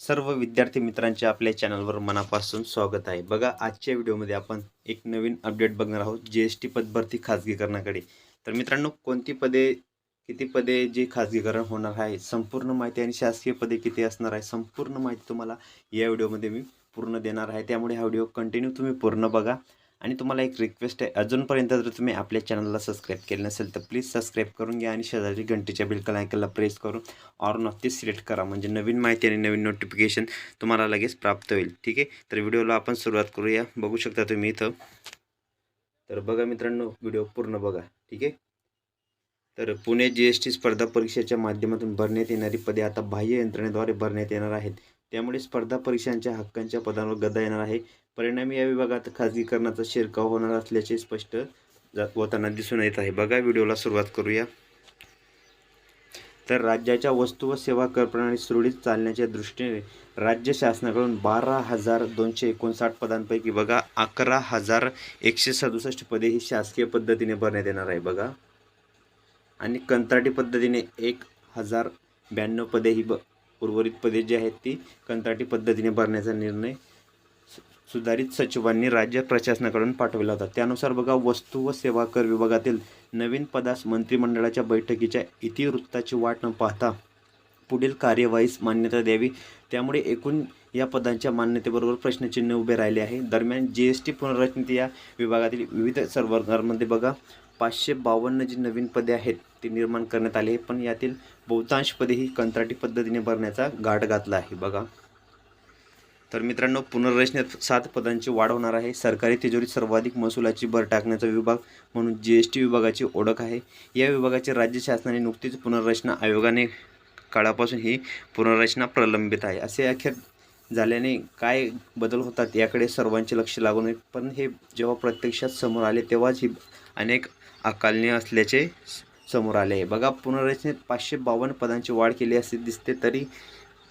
सर्व विद्यार्थी मित्रांचे आपल्या चॅनलवर मनापासून स्वागत आहे. बघा आजच्या व्हिडिओमध्ये आपण एक नवीन अपडेट बघणार आहोत जी एस टी पदभरती खाजगीकरणाकडे. तर मित्रांनो कोणती पदे किती पदे जे खाजगीकरण होणार आहे संपूर्ण माहिती आणि शासकीय पदे किती असणार आहे संपूर्ण माहिती तुम्हाला या व्हिडिओमध्ये मी पूर्ण देणार आहे. त्यामुळे हा व्हिडिओ कंटिन्यू तुम्ही पूर्ण बघा. आणि तुम्हाला एक रिक्वेस्ट आहे अजूनपर्यंत जर तुम्ही आपल्या चॅनलला सबस्क्राईब केलं नसेल तर प्लीज सबस्क्राईब करून घ्या आणि शेजारी घंटेच्या बिलकल आयकनला प्रेस करून ऑर नॉट ते सिलेक्ट करा. म्हणजे नवीन माहिती आणि नवीन नोटिफिकेशन तुम्हाला लगेच प्राप्त होईल. ठीक आहे? तर व्हिडिओला आपण सुरुवात करूया. बघू शकता तुम्ही इथं. तर बघा मित्रांनो व्हिडिओ पूर्ण बघा. ठीक आहे? तर पुणे जी एस टी स्पर्धा परीक्षेच्या माध्यमातून भरण्यात येणारी पदे आता बाह्य यंत्रणेद्वारे भरण्यात येणार आहेत. त्यामुळे स्पर्धा परीक्षांच्या हक्कांच्या पदांवर गदा येणार आहे. परिणामी या विभागात खाजगीकरणाचा शिरकाव होणार असल्याचे स्पष्ट होताना दिसून येत आहे. बघा व्हिडिओला सुरुवात करूया. तर राज्याच्या वस्तू व सेवा कर प्रणाली सुरळीत चालण्याच्या दृष्टीने राज्य शासनाकडून बारा हजार दोनशे एकोणसाठ पदांपैकी बघा अकरा हजार एकशे सदुसष्ट पदे ही शासकीय पद्धतीने भरण्यात येणार आहे. बघा. आणि कंत्राटी पद्धतीने एक हजार ब्याण्णव पदे ही ब उर्वरित पदे जी आहेत ती कंत्राटी पद्धतीने भरण्याचा निर्णय सु- सुधारित सचिवांनी राज्य प्रशासनाकडून पाठवला होता. त्यानुसार बघा वस्तू व सेवा कर विभागातील नवीन पदास मंत्रिमंडळाच्या बैठकीच्या इतिवृत्ताची वाट न पाहता पुढील कार्यवाहीस मान्यता द्यावी. त्यामुळे एकूण या पदांच्या मान्यतेबरोबर प्रश्नचिन्ह उभे राहिले आहे. दरम्यान जी एस टी पुनर्रचनेत या विभागातील विविध सर्वांमध्ये बघा पाचशे बावन्न जी नवीन पदे आहेत ती निर्माण करण्यात आली आहे. पण यातील बहुतांश पदे ही कंत्राटी पद्धतीने भरण्याचा गाठ घातला आहे. बघा. तर मित्रांनो पुनर्रचनेत सात पदांची वाढ होणार आहे. सरकारी तिजोरीत सर्वाधिक महसुलाची भर टाकण्याचा विभाग म्हणून जी एस टी विभागाची ओळख आहे. या विभागाची राज्य शासनाने नुकतीच पुनर्रचना आयोगाने काळापासून ही पुनर्रचना प्रलंबित आहे. असे अखेर झाल्याने काय बदल होतात याकडे सर्वांचे लक्ष लागू नये पण हे जेव्हा प्रत्यक्षात समोर आले तेव्हाच ही अनेक आकालनीय असल्याचे समोर आले आहे. बघा पुनर्रचनेत पाचशे बावन्न पदांची वाढ केली असे दिसते तरी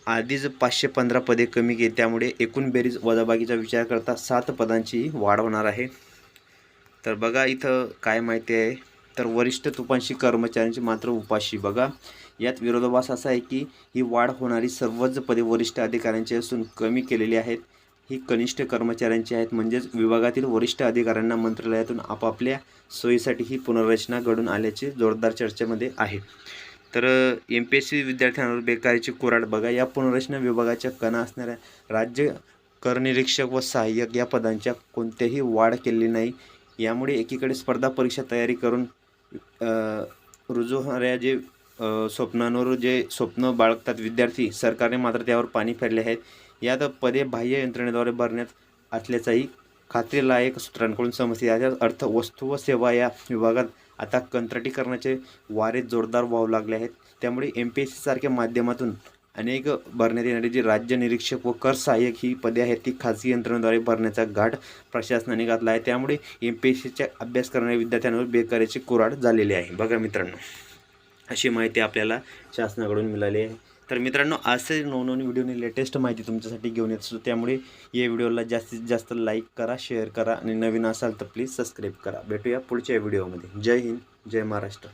आधीच पाचशे पंधरा पदे कमी केली. त्यामुळे एकूण बेरीज वजाबाकीचा विचार करता सात पदांची वाढ होणार आहे. तर बघा इथं काय माहिती आहे? तर वरिष्ठ तुपांशी कर्मचाऱ्यांची मात्र उपाशी. बघा यात विरोधाभास असा आहे की ही वाढ होणारी सर्वच पदे वरिष्ठ अधिकाऱ्यांची असून कमी केलेली आहेत. ही कनिष्ठ कर्मचाऱ्यांची आहेत. म्हणजेच विभागातील वरिष्ठ अधिकाऱ्यांना मंत्रालयातून आपापल्या सोयीसाठी ही पुनर्रचना घडून आल्याचे जोरदार चर्चेमध्ये आहे. तर एम पी एस सी विद्यार्थ्यांवर बेकारीची कुराड बघा. या पुनर्रचना विभागाच्या कणा असणाऱ्या राज्य करनिरीक्षक व सहाय्यक या पदांच्या कोणत्याही वाढ केलेली नाही. यामुळे एकीकडे स्पर्धा परीक्षा तयारी करून रुजू होणाऱ्या जे स्वप्नांवर जे स्वप्न बाळगतात विद्यार्थी सरकारने मात्र त्यावर पाणी फेरले आहेत यात पदे बाह्य यंत्रणेद्वारे भरण्यात असल्याचाही खात्रीलायक सूत्रांकडून समजते. याचा अर्थ वस्तू व सेवा या विभागात आता कंत्राटीकरणाचे वारे जोरदार वाहू लागले आहेत. त्यामुळे एम पी एस सीसारख्या माध्यमातून अनेक भरण्यात येणारी जी राज्य निरीक्षक व कर सहाय्यक ही पदे आहेत ती खाजगी यंत्रणेद्वारे भरण्याचा घाट प्रशासनाने घातला आहे. त्यामुळे एम पी एस सीचा अभ्यास करणाऱ्या विद्यार्थ्यांवर बेकारीची कुराड झालेली आहे. बघा मित्रांनो. अशी माहिती आपल्याला शासनाकडून मिळाली आहे. तर मित्रांनो असे नवनवीन व्हिडिओने लेटेस्ट माहिती तुमच्यासाठी घेऊन येत असतो. त्यामुळे या व्हिडिओला जास्तीत जास्त लाईक करा शेअर करा आणि नवीन असाल तर प्लीज सबस्क्राईब करा. भेटूया पुढच्या व्हिडिओमध्ये. जय हिंद जय महाराष्ट्र.